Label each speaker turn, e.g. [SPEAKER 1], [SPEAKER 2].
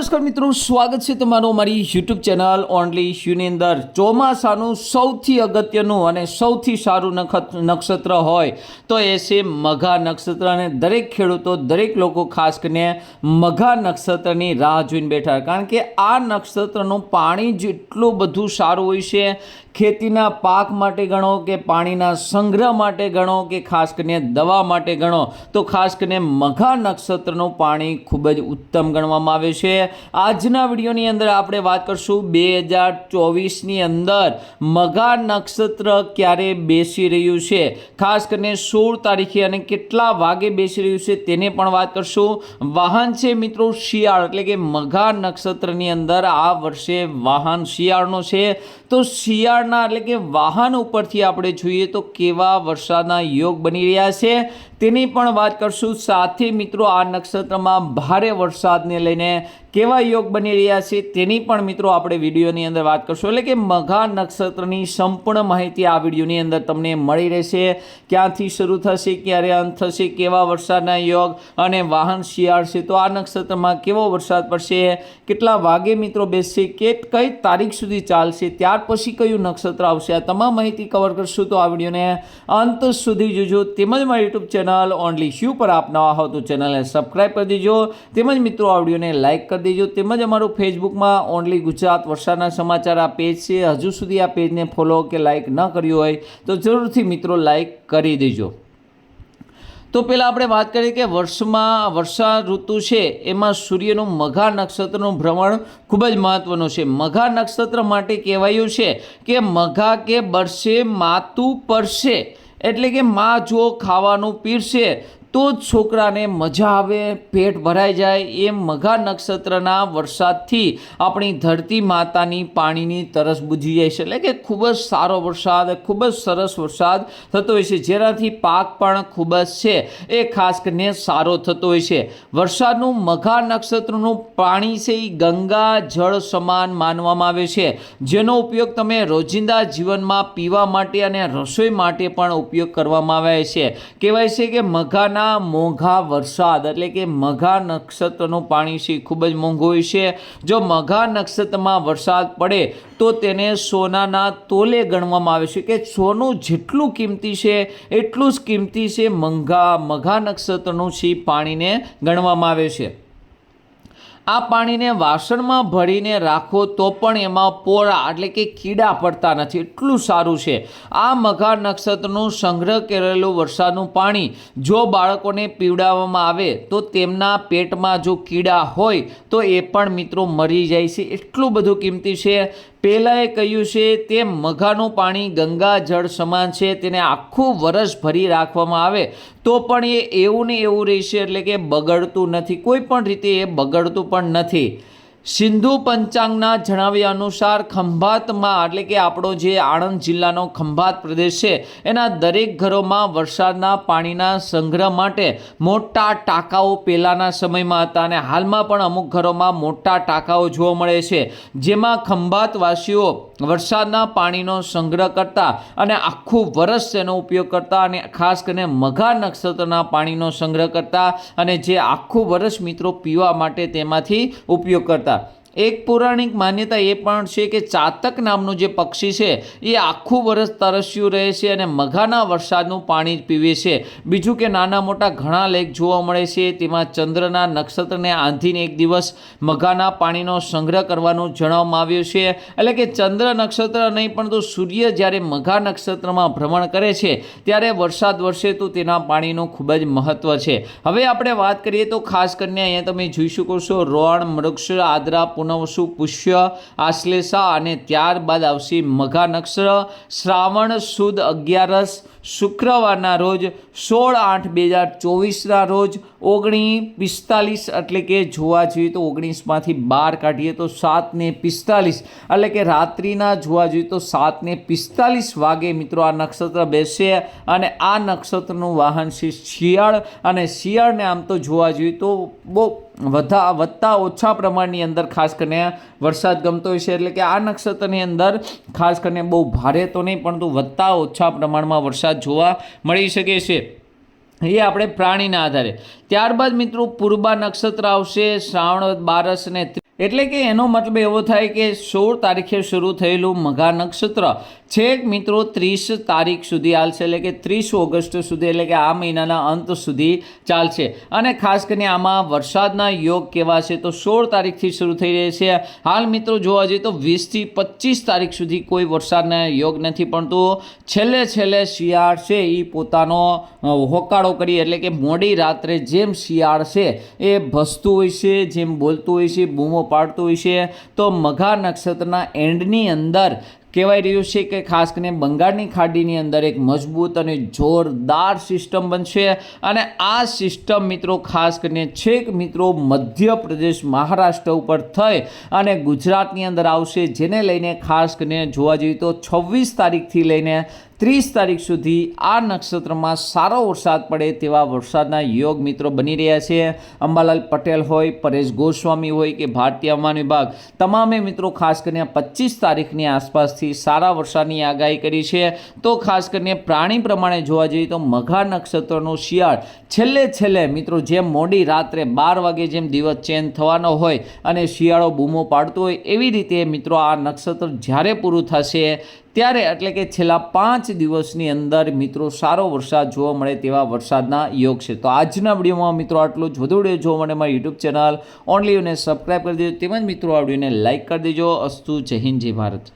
[SPEAKER 1] નમસ્કાર મિત્રો, સ્વાગત છે તમારું મારી યુટ્યુબ ચેનલ ઓનલી શ્યુની અંદર ચોમાસાનું સૌથી અગત્યનું અને સૌથી સારું નક્ષત્ર હોય તો એ છે મઘા નક્ષત્ર અને દરેક ખેડૂતો, દરેક લોકો ખાસ કરીને મઘા નક્ષત્રની રાહ જોઈને બેઠા. કારણ કે આ નક્ષત્રનું પાણી જેટલું બધું સારું હોય છે ખેતીના પાક માટે ગણો કે પાણીના સંગ્રહ માટે ગણો કે ખાસ કરીને દવા માટે ગણો, તો ખાસ કરીને મઘા નક્ષત્રનું પાણી ખૂબ જ ઉત્તમ ગણવામાં આવે છે. આજના વિડીયોની અંદર આપણે વાત કરશું બે હજાર ચોવીસની અંદર મઘા નક્ષત્ર ક્યારે બેસી રહ્યું છે. ખાસ કરીને સોળ તારીખે અને કેટલા વાગે બેસી રહ્યું છે તેને પણ વાત કરશું. વાહન છે મિત્રો શિયાળ, એટલે કે મઘા નક્ષત્રની અંદર આ વર્ષે વાહન શિયાળનો છે. તો શિયાળના એટલે કે વાહન ઉપરથી આપણે જોઈએ તો કેવા વરસાદના યોગ બની રહ્યા છે. તેની પણ વાત કરશું. સાથે મિત્રો, આ નક્ષત્રમાં ભારે વરસાદને લઈને કેવા યોગ બની રહ્યા છે તેની પણ મિત્રો આપણે વિડીયોની અંદર વાત કરશું. એટલે કે મઘા નક્ષત્રની સંપૂર્ણ માહિતી આ વિડીયોની અંદર તમને મળી રહેશે. ક્યાંથી શરૂ થશે, ક્યારે અંત થશે, કેવા વરસાદના યોગ અને વાહન શિયાળ છે. તો આ નક્ષત્રમાં કેવો વરસાદ પડશે, કેટલા વાગે મિત્રો બેસશે, કે કઈ તારીખ સુધી ચાલશે, ત્યાર પછી કયું નક્ષત્ર આવશે, આ તમામ માહિતી કવર કરશું. તો આ વિડીયોને અંત સુધી જોજો. તેમજ મારી યુટ્યુબ ચેનલ ઓનલી શ્યુ પર આપ નવા હો તો ચેનલને સબસ્ક્રાઈબ કરી દેજો. તેમજ મિત્રો આ વિડીયોને લાઇક કરી દેજો. તેમજ અમારું ફેસબુકમાં ઓનલી ગુજરાત વરસાદના સમાચાર આ પેજ છે હજુ સુધી આ પેજને ફોલો કે લાઇક ન કર્યું હોય તો જરૂરથી મિત્રો લાઇક કરી દેજો. તો પહેલાં આપણે વાત કરીએ કે વર્ષમાં વર્ષા ઋતુ છે, એમાં સૂર્યનું મઘા નક્ષત્રનું ભ્રમણ ખૂબ જ મહત્ત્વનું છે. મઘા નક્ષત્ર માટે કહેવાયું છે કે મઘા કે બરસે માતું પરસે. એટલે કે માં જો ખાવાનું પીરશે તો જ છોકરાને મજા આવે, પેટ ભરાઈ જાય એ મઘા નક્ષત્રના વરસાદથી આપણી ધરતી માતાની પાણીની તરસ બુજી જાય છે. એટલે કે ખૂબ જ સારો વરસાદ, ખૂબ જ સરસ વરસાદ થતો હોય છે. જેનાથી પાક પણ ખૂબ જ છે. એ ખાસ કરીને સારો થતો હોય છે. વરસાદનું મઘા નક્ષત્રનું પાણી છે એ ગંગા જળ સમાન માનવામાં આવે છે. જેનો ઉપયોગ તમે રોજિંદા જીવનમાં પીવા માટે અને રસોઈ માટે પણ ઉપયોગ કરવામાં આવે છે. કહેવાય છે કે મઘાના ના મોંઘા વરસાદ, એટલે કે મઘા નક્ષત્રનું પાણી છે ખૂબ જ મોંઘું હોય છે. જો મઘા નક્ષત્રમાં વરસાદ પડે, તો તેને સોનાના તોલે ગણવામાં આવે છે કે સોનું જેટલું કિંમતી છે, એટલું જ કિંમતી છે મંઘા, મઘા નક્ષત્રનું છે પાણીને ગણવામાં આવે છે. આ પાણીને વાસણમાં ભરીને રાખો તો પણ એમાં પોરા એટલે કે કીડા પડતા નથી. એટલું સારું છે. આ મઘા નક્ષત્રનું સંગ્રહ કરેલું વરસાદનું પાણી જો બાળકોને પીવડાવવામાં આવે તો તેમના પેટમાં જો કીડા હોય તો એ પણ મિત્રો મરી જાય છે. એટલું બધું કિંમતી છે. પહેલાંએ કહ્યું છે, તે મઘાનું પાણી ગંગા જળ સમાન છે, તેને આખું વરસ ભરી રાખવામાં આવે. તો પણ એ એવું ને એવું રહેશે, એટલે કે બગડતું નથી. કોઈ પણ રીતે એ બગડતું પણ નથી. સિંધુ પંચાંગના જણાવ્યા અનુસાર ખંભાતમાં, એટલે કે આપણો જે આણંદ જિલ્લાનો ખંભાત પ્રદેશ છે, એના દરેક ઘરોમાં વરસાદના પાણીના સંગ્રહ માટે મોટા ટાંકાઓ પહેલાંના સમયમાં હતા અને હાલમાં પણ અમુક ઘરોમાં મોટા ટાંકાઓ જોવા મળે છે, જેમાં ખંભાતવાસીઓ વરસાદના પાણીનો સંગ્રહ કરતા અને આખું વરસ તેનો ઉપયોગ કરતા અને ખાસ કરીને મઘા નક્ષત્રના પાણીનો સંગ્રહ કરતા અને જે આખું વરસ મિત્રો પીવા માટે તેમાંથી ઉપયોગ કરતા. એક પૌરાણિક માન્યતા એ પણ છે કે ચાતક નામનું જે પક્ષી છે, એ આખું વરસ તરસ્યું રહે છે અને મઘાના વરસાદનું પાણી જ પીવે છે. બીજું કે નાના મોટા ઘણા લેખ જોવા મળે છે, તેમાં ચંદ્રના નક્ષત્રને આંધીને એક દિવસ મઘાના પાણીનો સંગ્રહ કરવાનું જણાવવામાં આવ્યું છે. એટલે કે ચંદ્ર નક્ષત્ર નહીં પણ તો સૂર્ય જ્યારે મઘા નક્ષત્રમાં ભ્રમણ કરે છે, ત્યારે વરસાદ વરસે તો તેના પાણીનું ખૂબ જ મહત્ત્વ છે. હવે આપણે વાત કરીએ તો ખાસ કરીને અહીંયા તમે જોઈ શકો છો રોણ મૃક્ષ આદરા પુનવસુ પુષ્ય આશ્લેષા અને ત્યારબાદ આવશે મઘા નક્ષત્ર શ્રાવણ સુદ અગિયારસ શુક્રવારના રોજ સોળ આઠ બે હજાર ચોવીસના રોજ ઓગણીસ પિસ્તાલીસ એટલે કે જોવા જોઈએ તો ઓગણીસમાંથી બાર કાઢીએ તો સાત ને પિસ્તાલીસ. એટલે કે રાત્રિના જોવા જોઈએ તો સાત ને પિસ્તાલીસ વાગે મિત્રો આ નક્ષત્ર બેસે અને આ નક્ષત્રનું વાહન છે શિયાળ. અને શિયાળને આમ તો જોવા જોઈએ તો બહુ વધા વધતા ઓછા પ્રમાણની અંદર ખાસ કરીને વરસાદ ગમતો હોય છે. એટલે કે આ નક્ષત્રની અંદર ખાસ કરીને બહુ ભારે તો નહીં, પરંતુ વધતા ઓછા પ્રમાણમાં વરસાદ જોવા મળી શકે છે. એ આપણે પ્રાણીના આધારે. ત્યારબાદ મિત્રો પૂર્વા નક્ષત્ર આવશે, શ્રાવણ બારસ અને એટલે કે એનો મતલબ એવો થાય કે સોળ તારીખે શરૂ થયેલું મઘા નક્ષત્ર છેક મિત્રો ત્રીસ તારીખ સુધી હાલશે, એટલે કે ત્રીસ ઓગસ્ટ સુધી, એટલે કે આ મહિનાના અંત સુધી ચાલશે. અને ખાસ કરીને આમાં વરસાદના યોગ કેવા છે, તો સોળ તારીખથી શરૂ થઈ રહી છે. હાલ મિત્રો જોવા જઈએ તો વીસથી પચીસ તારીખ સુધી કોઈ વરસાદના યોગ નથી પણ છેલ્લે છેલ્લે શિયાળ છે એ પોતાનો હોકાળો કરી, એટલે કે મોડી રાત્રે જેમ શિયાળ છે એ ભસતું હોય છે, જેમ બોલતું હોય છે, બૂમો પાડતું હોય છે તો મઘા નક્ષત્રના એન્ડની અંદર કહેવાય રહ્યું છે કે ખાસ કરીને બંગાળની ખાડીની અંદર એક મજબૂત અને જોરદાર સિસ્ટમ બનશે. અને આ સિસ્ટમ મિત્રો ખાસ કરીને છેક મિત્રો મધ્યપ્રદેશ, મહારાષ્ટ્ર ઉપર થઈ અને ગુજરાતની અંદર આવશે. જેને લઈને ખાસ કરીને જોવા જઈએ તો છવ્વીસ તારીખથી લઈને ત્રીસ તારીખ સુધી આ નક્ષત્રમાં સારો વરસાદ પડે તેવા વરસાદના યોગ મિત્રો બની રહ્યા છે. અંબાલાલ પટેલ હોય, પરેશ ગોસ્વામી હોય કે ભારતીય હવામાન વિભાગ, તમામે મિત્રો ખાસ કરીને પચીસ તારીખની આસપાસથી સારા વરસાદની આગાહી કરી છે. તો ખાસ કરીને પ્રાણી પ્રમાણે જોવા જઈએ તો મઘા નક્ષત્રનો શિયાળ છેલ્લે છેલ્લે મિત્રો જેમ મોડી રાત્રે બાર વાગે જેમ દિવસ ચેન્જ થવાનો હોય અને શિયાળો બૂમો પાડતો હોય એવી રીતે મિત્રો આ નક્ષત્ર જ્યારે પૂરું થશે ત્યારે એટલે કે છેલ્લા પાંચ દિવસની અંદર મિત્રો સારો વરસાદ જોવા મળે તેવા વરસાદના યોગ છે. તો આજના વિડીયોમાં મિત્રો આટલું જ. વધુ વીડિયો જોવા મળે મારી યુટ્યુબ ચેનલ ઓનલી અને સબસ્ક્રાઈબ કરી દેજો. તેમજ મિત્રો આ વિડીયોને લાઇક કરી દેજો. અસ્તુ. જય હિન્દ, જય ભારત.